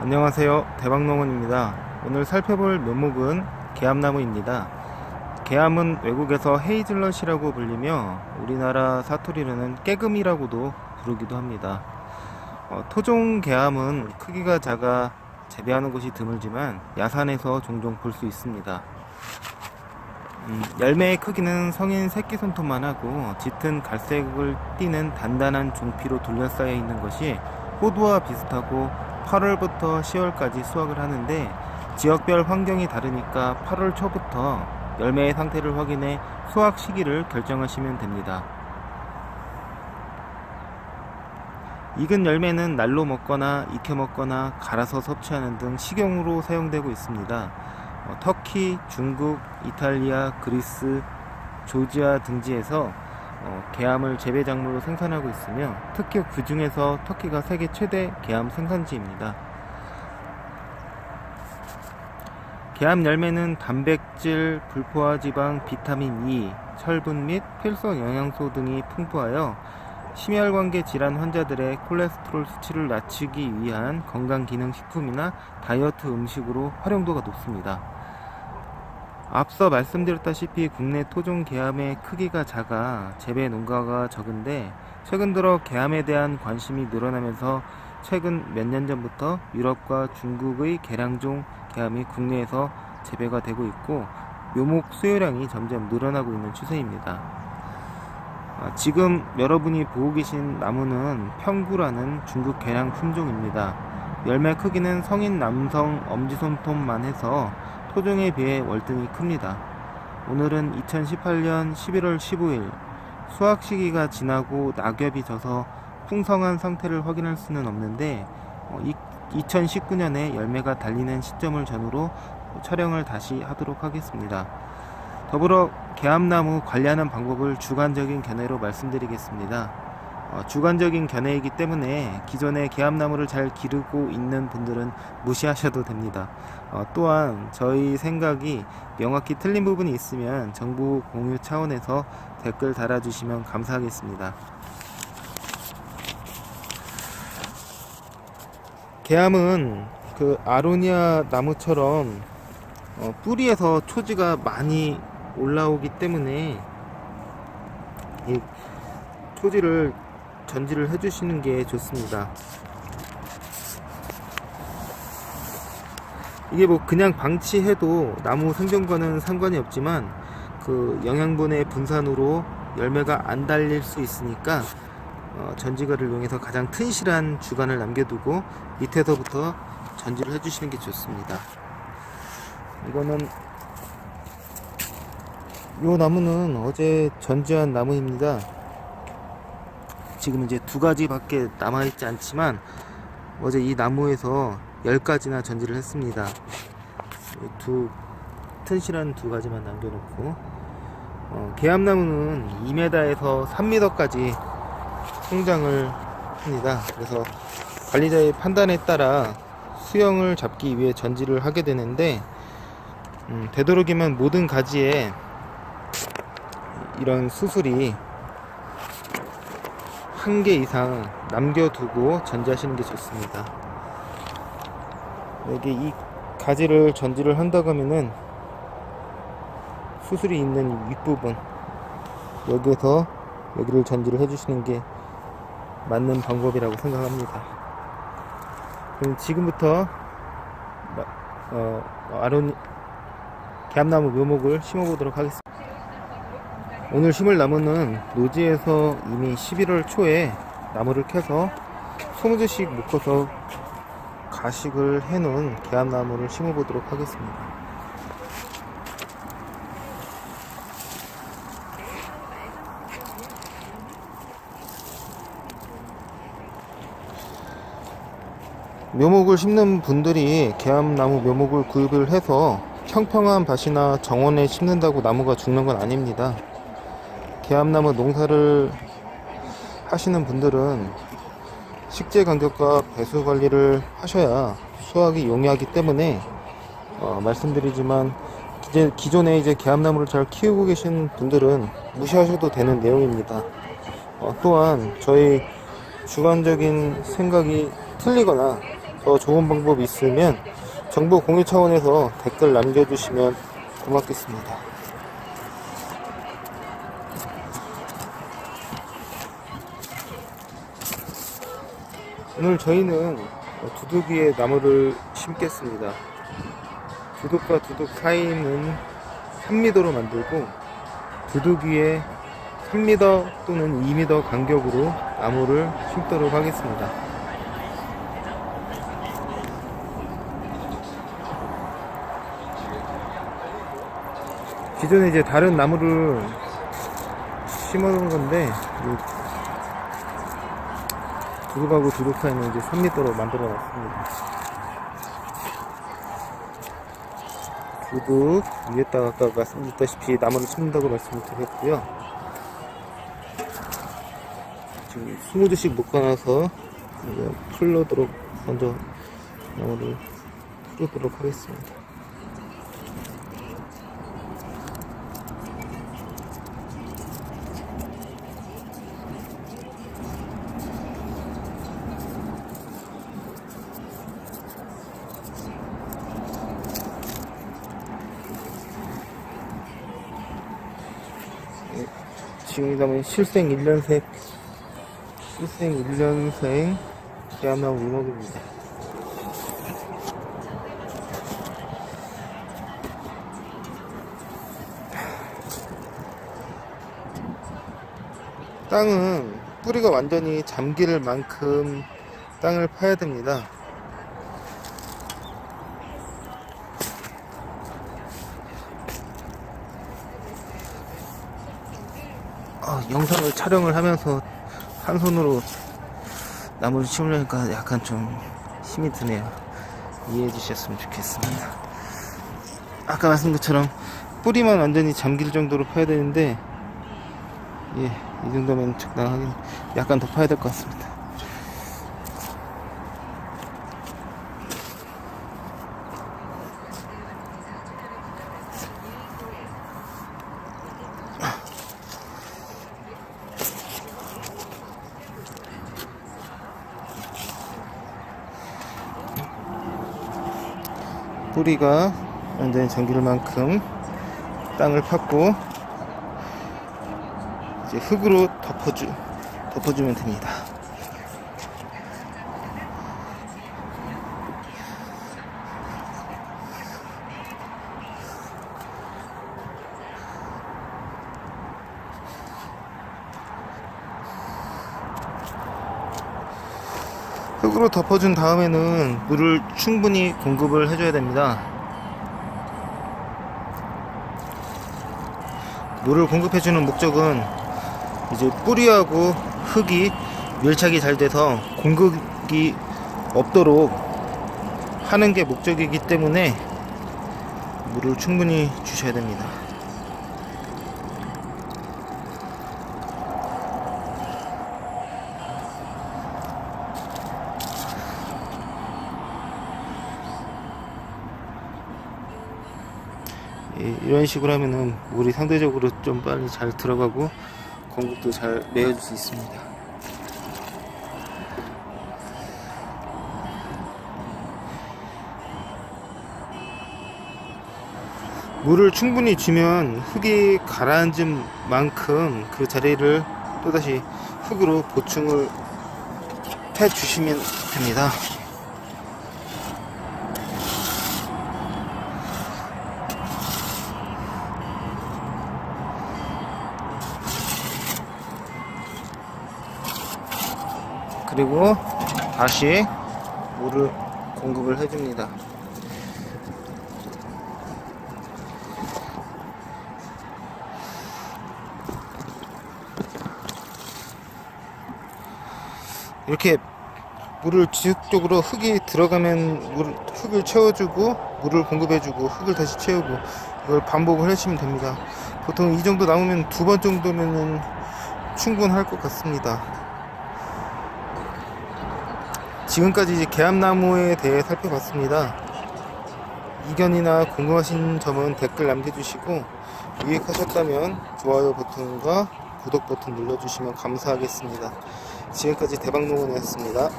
안녕하세요. 대박농원입니다. 오늘 살펴볼 묘목은 개암나무입니다. 개암은 외국에서 헤이즐넛이라고 불리며 우리나라 사투리로는 깨금이라고도 부르기도 합니다. 어, 토종 개암은 크기가 작아 재배하는 곳이 드물지만 야산에서 종종 볼 수 있습니다. 음, 열매의 크기는 성인 새끼 손톱만 하고 짙은 갈색을 띠는 단단한 종피로 둘러싸여 있는 것이 호두와 비슷하고 8월부터 10월까지 수확을 하는데 지역별 환경이 다르니까 8월 초부터 열매의 상태를 확인해 수확 시기를 결정하시면 됩니다. 익은 열매는 날로 먹거나 익혀 먹거나 갈아서 섭취하는 등 식용으로 사용되고 있습니다. 어, 터키, 중국, 이탈리아, 그리스, 조지아 등지에서 어, 개암을 재배 작물로 생산하고 있으며 특히 그 중에서 터키가 세계 최대 개암 생산지입니다. 개암 열매는 단백질, 불포화 지방, 비타민 E, 철분 및 필수 영양소 등이 풍부하여 심혈관계 질환 환자들의 콜레스테롤 수치를 낮추기 위한 건강 기능 식품이나 다이어트 음식으로 활용도가 높습니다. 앞서 말씀드렸다시피 국내 토종 개암의 크기가 작아 재배 농가가 적은데 최근 들어 개암에 대한 관심이 늘어나면서 최근 몇 년 전부터 유럽과 중국의 개량종 개암이 국내에서 재배가 되고 있고 묘목 수요량이 점점 늘어나고 있는 추세입니다. 아, 지금 여러분이 보고 계신 나무는 평구라는 중국 개량 품종입니다. 열매 크기는 성인 남성 엄지손톱만 해서 토종에 비해 월등히 큽니다. 오늘은 2018년 11월 15일 수확 시기가 지나고 낙엽이 져서 풍성한 상태를 확인할 수는 없는데 2019년에 열매가 달리는 시점을 전후로 촬영을 다시 하도록 하겠습니다. 더불어 개암나무 관리하는 방법을 주관적인 견해로 말씀드리겠습니다. 어, 주관적인 견해이기 때문에 기존의 개암나무를 잘 기르고 있는 분들은 무시하셔도 됩니다. 어, 또한 저희 생각이 명확히 틀린 부분이 있으면 정보 공유 차원에서 댓글 달아주시면 감사하겠습니다. 개암은 그 아로니아 나무처럼 어, 뿌리에서 초지가 많이 올라오기 때문에 이 토지를 전지를 해주시는 게 좋습니다. 이게 뭐 그냥 방치해도 나무 생존과는 상관이 없지만 그 영양분의 분산으로 열매가 안 달릴 수 있으니까 어, 전지가를 이용해서 가장 튼실한 주간을 남겨두고 밑에서부터 전지를 해주시는 게 좋습니다. 이거는 이 나무는 어제 전지한 나무입니다. 지금 이제 두 가지밖에 남아있지 않지만 어제 이 나무에서 10가지나 전지를 했습니다. 두 튼실한 두 가지만 남겨놓고 어, 개암나무는 2m에서 3m까지 성장을 합니다. 그래서 관리자의 판단에 따라 수영을 잡기 위해 전지를 하게 되는데 음, 되도록이면 모든 가지에 이런 수술이 한 개 이상 남겨두고 전지하시는 게 좋습니다. 여기 이 가지를 전지를 한다고 하면은 수술이 있는 윗부분 여기에서 여기를 전지를 해주시는 게 맞는 방법이라고 생각합니다. 그럼 지금부터 마- 어, 아론 개암나무 묘목을 심어보도록 하겠습니다. 오늘 심을 나무는 노지에서 이미 11월 초에 나무를 캐서 20주씩 묶어서 가식을 해놓은 개암나무를 심어보도록 하겠습니다. 묘목을 심는 분들이 개암나무 묘목을 구입을 해서 평평한 밭이나 정원에 심는다고 나무가 죽는 건 아닙니다. 개암나무 농사를 하시는 분들은 식재 간격과 배수 관리를 하셔야 수확이 용이하기 때문에 어, 말씀드리지만 이제 기존에 이제 개암나무를 잘 키우고 계신 분들은 무시하셔도 되는 내용입니다. 어, 또한 저희 주관적인 생각이 틀리거나 더 좋은 방법 있으면 정보 공유 차원에서 댓글 남겨주시면 고맙겠습니다. 오늘 저희는 두둑이의 나무를 심겠습니다. 두둑과 두둑 사이는 3m로 만들고 두둑이의 3m 또는 2m 간격으로 나무를 심도록 하겠습니다. 기존에 이제 다른 나무를 심어놓은 건데 이 두둑하고 두둑 사이는 이제 3m로 만들어 놨습니다. 두둑 위에다가 아까 말씀드렸다시피 나무를 심는다고 말씀을 드렸고요. 지금 20주씩 묶어놔서 풀러도록 먼저 나무를 풀도록 하겠습니다. 지금 이다음에 실생 1년생 실생 1년생 대한나무 이목입니다. 땅은 뿌리가 완전히 잠길 만큼 땅을 파야 됩니다. 아, 영상을 촬영을 하면서 한 손으로 나무를 치우려니까 약간 좀 힘이 드네요. 이해해 주셨으면 좋겠습니다. 아까 말씀 것처럼 뿌리만 완전히 잠길 정도로 파야 되는데 예, 이 정도면 적당하긴 약간 더 파야 될 것 같습니다. 뿌리가 완전히 잠길 만큼 땅을 팠고 이제 흙으로 덮어주 덮어주면 됩니다. 흙으로 덮어준 다음에는 물을 충분히 공급을 해줘야 됩니다. 물을 공급해주는 목적은 이제 뿌리하고 흙이 밀착이 잘 돼서 공급이 없도록 하는 게 목적이기 때문에 물을 충분히 주셔야 됩니다. 이- 이런 식으로 하면은 물이 상대적으로 좀 빨리 잘 들어가고 공급도 잘 내어줄 수 있습니다. 물을 충분히 주면 흙이 가라앉은 만큼 그 자리를 또다시 흙으로 보충을 해 주시면 됩니다. 그리고 다시 물을 공급을 해줍니다. 이렇게 물을 지속적으로 흙이 들어가면 물, 흙을 채워주고 물을 공급해주고 흙을 다시 채우고 이걸 반복을 해주시면 됩니다. 보통 이 정도 남으면 두 번 정도면은 충분할 것 같습니다. 지금까지 이제 개암나무에 대해 살펴봤습니다. 이견이나 궁금하신 점은 댓글 남겨주시고 유익하셨다면 좋아요 버튼과 구독 버튼 눌러주시면 감사하겠습니다. 지금까지 대박농원이었습니다.